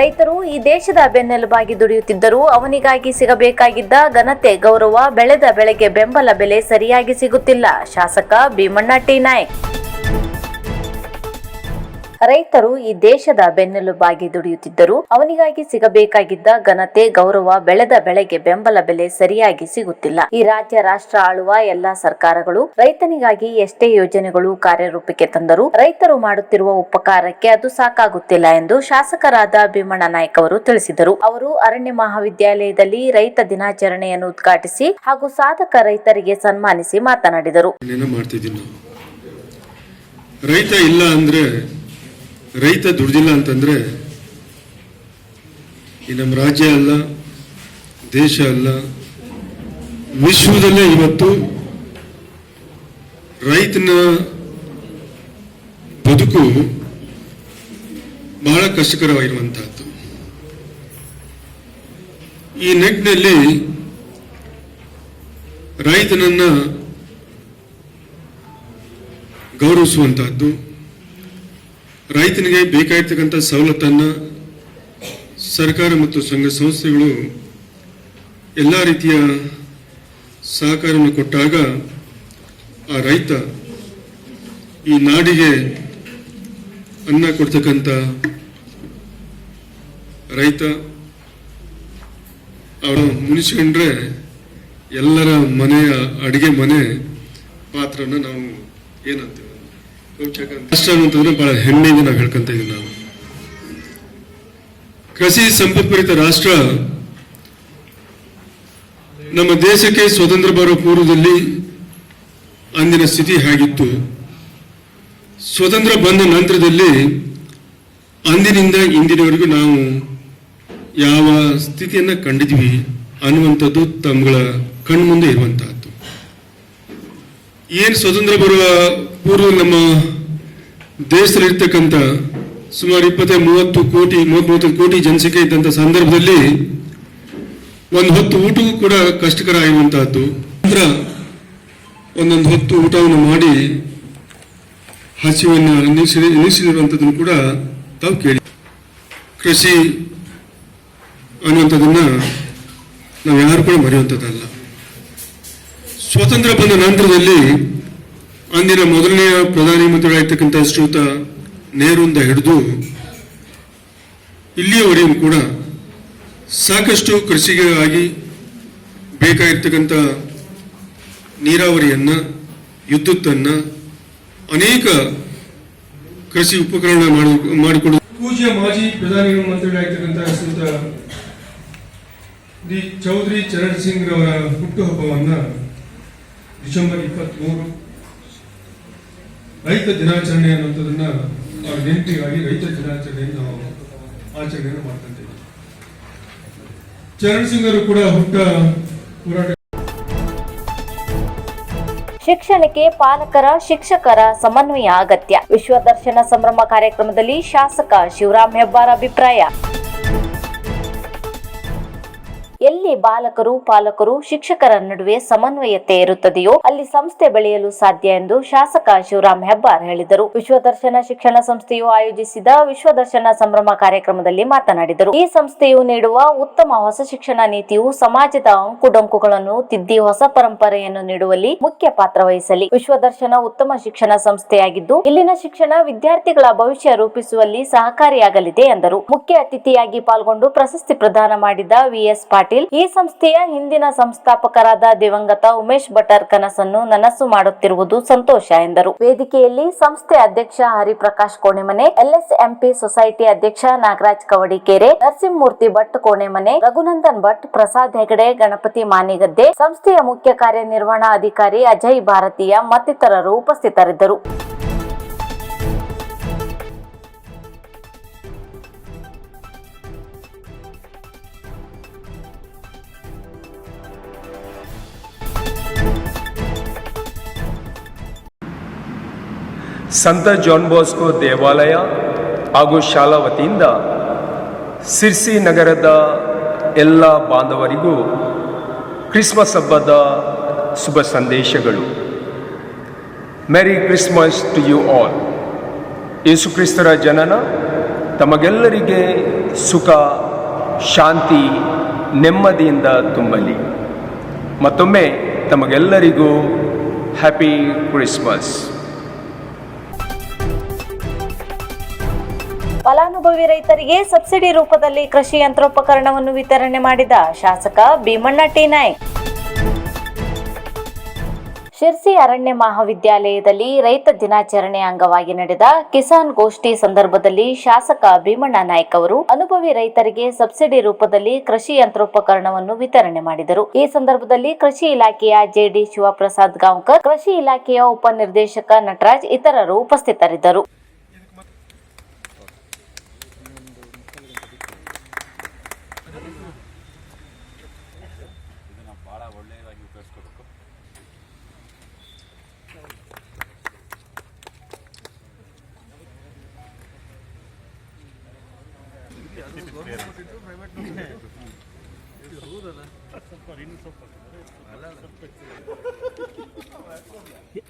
ರೈತರು ಈ ದೇಶದ ಬೆನ್ನೆಲುಬಾಗಿ ದುಡಿಯುತ್ತಿದ್ದರು ಅವನಿಗಾಗಿ ಸಿಗಬೇಕಾಗಿದ್ದ ಘನತೆ, ಗೌರವ, ಬೆಳೆದ ಬೆಳೆಗೆ ಬೆಂಬಲ ಬೆಲೆ ಸರಿಯಾಗಿ ಸಿಗುತ್ತಿಲ್ಲ. ಶಾಸಕ ಭೀಮಣ್ಣ ಟಿ. ನಾಯ್ಕ್. ರೈತರು ಈ ದೇಶದ ಬೆನ್ನೆಲುಬಾಗಿ ದುಡಿಯುತ್ತಿದ್ದರು ಅವನಿಗಾಗಿ ಸಿಗಬೇಕಾಗಿದ್ದ ಘನತೆ, ಗೌರವ, ಬೆಳೆದ ಬೆಳೆಗೆ ಬೆಂಬಲ ಬೆಲೆ ಸರಿಯಾಗಿ ಸಿಗುತ್ತಿಲ್ಲ. ಈ ರಾಜ್ಯ, ರಾಷ್ಟ್ರ ಆಳುವ ಎಲ್ಲಾ ಸರ್ಕಾರಗಳು ರೈತನಿಗಾಗಿ ಎಷ್ಟೇ ಯೋಜನೆಗಳು ಕಾರ್ಯರೂಪಕ್ಕೆ ತಂದರೂ ರೈತರು ಮಾಡುತ್ತಿರುವ ಉಪಕಾರಕ್ಕೆ ಅದು ಸಾಕಾಗುತ್ತಿಲ್ಲ ಎಂದು ಶಾಸಕರಾದ ಭೀಮಣ್ಣ ನಾಯ್ಕ ಅವರು ತಿಳಿಸಿದರು. ಅವರು ಅರಣ್ಯ ಮಹಾವಿದ್ಯಾಲಯದಲ್ಲಿ ರೈತ ದಿನಾಚರಣೆಯನ್ನು ಉದ್ಘಾಟಿಸಿ ಹಾಗೂ ಸಾಧಕ ರೈತರಿಗೆ ಸನ್ಮಾನಿಸಿ ಮಾತನಾಡಿದರು. ರೈತ ಇಲ್ಲ ಅಂದ್ರೆ ರೈತ ದುಡ್ದಿಲ್ಲ ಅಂತಂದ್ರೆ ಈ ನಮ್ಮ ರಾಜ್ಯ ಅಲ್ಲ, ದೇಶ ಅಲ್ಲ, ವಿಶ್ವದಲ್ಲೇ ಇವತ್ತು ರೈತನ ಬದುಕು ಬಹಳ ಕಷ್ಟಕರವಾಗಿರುವಂತಹದ್ದು. ಈ ನಿಟ್ಟಿನಲ್ಲಿ ರೈತನನ್ನ ಗೌರವಿಸುವಂತಹದ್ದು. ರೈತನಿಗೆ ಬೇಕಾಗಿರ್ತಕ್ಕಂಥ ಸವಲತ್ತನ್ನು ಸರ್ಕಾರ ಮತ್ತು ಸಂಘ ಸಂಸ್ಥೆಗಳು ಎಲ್ಲ ರೀತಿಯ ಸಹಕಾರವನ್ನು ಕೊಟ್ಟಾಗ ಆ ರೈತ ಈ ನಾಡಿಗೆ ಅನ್ನ ಕೊಡ್ತಕ್ಕಂಥ ರೈತ ಅವರು ಮುನಿಸ್ಕೊಂಡ್ರೆ ಎಲ್ಲರ ಮನೆಯ ಅಡಿಗೆ ಮನೆ ಪಾತ್ರನ ನಾವು ಏನಂತೀವಿ? ರಾಷ್ಟ್ರ ಅಂತಂದ್ರೆ ಬಹಳ ಹೆಮ್ಮೆಯಿಂದ ನಾವು ಹೇಳ್ಕೊಂತ ನಾವು. ಕೃಷಿ ಸಂಪತ್ಭರಿತ ರಾಷ್ಟ್ರ ನಮ್ಮ ದೇಶಕ್ಕೆ ಸ್ವತಂತ್ರ ಬರುವ ಪೂರ್ವದಲ್ಲಿ ಅಂದಿನ ಸ್ಥಿತಿ ಹೇಗಿತ್ತು? ಸ್ವತಂತ್ರ ಬಂದ ನಂತರದಲ್ಲಿ ಅಂದಿನಿಂದ ಇಂದಿನವರೆಗೂ ನಾವು ಯಾವ ಸ್ಥಿತಿಯನ್ನು ಕಂಡಿದ್ವಿ ಅನ್ನುವಂಥದ್ದು ತಮ್ಮಗಳ ಕಣ್ಮುಂದೆ ಇರುವಂತಹದ್ದು. ಏನು ಸ್ವತಂತ್ರ ಬರುವ ಪೂರ್ವ ನಮ್ಮ ದೇಶದಲ್ಲಿರ್ತಕ್ಕಂಥ ಸುಮಾರು ಇಪ್ಪತ್ತೈದು, ಮೂವತ್ತು ಕೋಟಿ ಮೂವತ್ತು ಕೋಟಿ ಜನಸಂಖ್ಯೆ ಇದ್ದಂಥ ಸಂದರ್ಭದಲ್ಲಿ ಒಂದು ಹೊತ್ತು ಊಟಕ್ಕೂ ಕೂಡ ಕಷ್ಟಕರ ಆಗುವಂತಹದ್ದು ನಂತರ ಒಂದೊಂದು ಹೊತ್ತು ಊಟವನ್ನು ಮಾಡಿ ಹಸಿವನ್ನು ನಿಲ್ಲಿಸಿ ನಿಲ್ಲಿಸಿರುವಂಥದ್ದನ್ನು ಕೂಡ ತಾವು ಕೇಳಿ ಕೃಷಿ ಅನ್ನುವಂಥದ್ದನ್ನ ನಾವು ಯಾರು ಕೂಡ ಮರೆಯುವಂಥದ್ದಲ್ಲ. ಸ್ವಾತಂತ್ರ್ಯ ಬಂದ ನಂತರದಲ್ಲಿ ಅಂದಿನ ಮೊದಲನೆಯ ಪ್ರಧಾನಿ ಮಂತ್ರಿಗಳಾಗಿರ್ತಕ್ಕಂಥ ಶ್ರೀಯುತ ನೇರುಂದ ಹಿಡಿದು ಇಲ್ಲಿಯವರೆಗೂ ಕೂಡ ಸಾಕಷ್ಟು ಕೃಷಿಗಾಗಿ ಬೇಕಾಗಿರ್ತಕ್ಕಂಥ ನೀರಾವರಿಯನ್ನು, ವಿದ್ಯುತ್ತನ್ನು ಅನೇಕ ಕೃಷಿ ಉಪಕರಣ ಮಾಡಿ, ಮಾಡಿಕೊಂಡು ಪೂಜ್ಯ ಮಾಜಿ ಪ್ರಧಾನಿ ಮಂತ್ರಿಗಳಾಗಿರ್ತಕ್ಕಂಥ ಶ್ರೀಯುತ ಡಿ. ಚೌಧರಿ ಚರಣ್ ಸಿಂಗ್ ರವರ ಹುಟ್ಟುಹಬ್ಬವನ್ನ ಡಿಸೆಂಬರ್ ಇಪ್ಪತ್ತ್ಮೂರು ರೈತ ದಿನಾಚರಣೆ ಅನ್ನುವಂಥದ್ದನ್ನ ಅವ್ರ ನೆನಪಿಗಾಗಿ ರೈತ ದಿನಾಚರಣೆಯನ್ನು ನಾವು ಆಚರಣೆಯನ್ನು ಮಾಡ್ಕೊಂತೀವಿ ಚರಣ್ ಸಿಂಗ್ ಅವರು ಕೂಡ ಹುಟ್ಟ ಹೋರಾಟ ಶಿಕ್ಷಣಕ್ಕೆ ಪಾಲಕರ, ಶಿಕ್ಷಕರ ಸಮನ್ವಯ ಅಗತ್ಯ. ವಿಶ್ವ ದರ್ಶನ ಸಂಭ್ರಮ ಕಾರ್ಯಕ್ರಮದಲ್ಲಿ ಶಾಸಕ ಶಿವರಾಮ್ ಹೆಬ್ಬಾರ್ ಅಭಿಪ್ರಾಯ. ಎಲ್ಲಿ ಬಾಲಕರು, ಪಾಲಕರು, ಶಿಕ್ಷಕರ ನಡುವೆ ಸಮನ್ವಯತೆ ಇರುತ್ತದೆಯೋ ಅಲ್ಲಿ ಸಂಸ್ಥೆ ಬೆಳೆಯಲು ಸಾಧ್ಯ ಎಂದು ಶಾಸಕ ಶಿವರಾಮ್ ಹೆಬ್ಬಾರ್ ಹೇಳಿದರು. ವಿಶ್ವದರ್ಶನ ಶಿಕ್ಷಣ ಸಂಸ್ಥೆಯು ಆಯೋಜಿಸಿದ ವಿಶ್ವದರ್ಶನ ಸಂಭ್ರಮ ಕಾರ್ಯಕ್ರಮದಲ್ಲಿ ಮಾತನಾಡಿದರು. ಈ ಸಂಸ್ಥೆಯು ನೀಡುವ ಉತ್ತಮ ಹೊಸ ಶಿಕ್ಷಣ ನೀತಿಯು ಸಮಾಜದ ಅಂಕುಡೊಂಕುಗಳನ್ನು ತಿದ್ದಿ ಹೊಸ ಪರಂಪರೆಯನ್ನು ನೀಡುವಲ್ಲಿ ಮುಖ್ಯ ಪಾತ್ರ ವಹಿಸಲಿ. ವಿಶ್ವದರ್ಶನ ಉತ್ತಮ ಶಿಕ್ಷಣ ಸಂಸ್ಥೆಯಾಗಿದ್ದು, ಇಲ್ಲಿನ ಶಿಕ್ಷಣ ವಿದ್ಯಾರ್ಥಿಗಳ ಭವಿಷ್ಯ ರೂಪಿಸುವಲ್ಲಿ ಸಹಕಾರಿಯಾಗಲಿದೆ ಎಂದರು. ಮುಖ್ಯ ಅತಿಥಿಯಾಗಿ ಪಾಲ್ಗೊಂಡು ಪ್ರಶಸ್ತಿ ಪ್ರದಾನ ಮಾಡಿದ ವಿಎಸ್ ಪಾಟೀಲ್ ಈ ಸಂಸ್ಥೆಯ ಹಿಂದಿನ ಸಂಸ್ಥಾಪಕರಾದ ದಿವಂಗತ ಉಮೇಶ್ ಭಟ್ಟರ್ ಕನಸನ್ನು ನನಸು ಮಾಡುತ್ತಿರುವುದು ಸಂತೋಷ ಎಂದರು. ವೇದಿಕೆಯಲ್ಲಿ ಸಂಸ್ಥೆ ಅಧ್ಯಕ್ಷ ಹರಿಪ್ರಕಾಶ್ ಕೋಣೆಮನೆ ಎಲ್ಎಸ್ಎಂಪಿ ಸೊಸೈಟಿ ಅಧ್ಯಕ್ಷ ನಾಗರಾಜ್ ಕವಡಿಕೆರೆ, ನರಸಿಂಹಮೂರ್ತಿ ಭಟ್ ಕೋಣೆಮನೆ, ರಘುನಂದನ್ ಭಟ್, ಪ್ರಸಾದ್ ಹೆಗಡೆ, ಗಣಪತಿ ಮಾನಿಗದ್ದೆ, ಸಂಸ್ಥೆಯ ಮುಖ್ಯ ಕಾರ್ಯನಿರ್ವಹಣಾ ಅಧಿಕಾರಿ ಅಜಯ್ ಭಾರತೀಯ ಮತ್ತಿತರರು ಉಪಸ್ಥಿತರಿದ್ದರು. ಸಂತ ಜಾನ್ ಬಾಸ್ಕೋ ದೇವಾಲಯ ಹಾಗೂ ಶಾಲಾ ವತಿಯಿಂದ ಸಿರ್ಸಿ ನಗರದ ಎಲ್ಲ ಬಾಂಧವರಿಗೂ ಕ್ರಿಸ್ಮಸ್ ಹಬ್ಬದ ಶುಭ ಸಂದೇಶಗಳು. Merry Christmas to you all Yesu ಕ್ರಿಸ್ತರ ಜನನ, ತಮಗೆಲ್ಲರಿಗೆ ಸುಖ, ಶಾಂತಿ, ನೆಮ್ಮದಿಯಿಂದ ತುಂಬಲಿ. ಮತ್ತೊಮ್ಮೆ ತಮಗೆಲ್ಲರಿಗೂ ಹ್ಯಾಪಿ ಕ್ರಿಸ್ಮಸ್ ಫಲಾನುಭವಿ ರೈತರಿಗೆ ಸಬ್ಸಿಡಿ ರೂಪದಲ್ಲಿ ಕೃಷಿ ಯಂತ್ರೋಪಕರಣವನ್ನು ವಿತರಣೆ ಮಾಡಿದ ಶಾಸಕ ಭೀಮಣ್ಣ ಟಿ ನಾಯ್ಕ್. ಶಿರ್ಸಿ ಅರಣ್ಯ ಮಹಾವಿದ್ಯಾಲಯದಲ್ಲಿ ರೈತ ದಿನಾಚರಣೆ ಅಂಗವಾಗಿ ನಡೆದ ಕಿಸಾನ್ ಗೋಷ್ಠಿ ಸಂದರ್ಭದಲ್ಲಿ ಶಾಸಕ ಭೀಮಣ್ಣ ನಾಯ್ಕ ಅವರು ಅನುಭವಿ ರೈತರಿಗೆ ಸಬ್ಸಿಡಿ ರೂಪದಲ್ಲಿ ಕೃಷಿ ಯಂತ್ರೋಪಕರಣವನ್ನು ವಿತರಣೆ ಮಾಡಿದರು. ಈ ಸಂದರ್ಭದಲ್ಲಿ ಕೃಷಿ ಇಲಾಖೆಯ ಜೆಡಿ ಶಿವಪ್ರಸಾದ್ ಗಾಂವ್ಕರ್, ಕೃಷಿ ಇಲಾಖೆಯ ಉಪನಿರ್ದೇಶಕ ನಟರಾಜ್ ಇತರರು ಉಪಸ್ಥಿತರಿದ್ದರು. las colocó. ¿Qué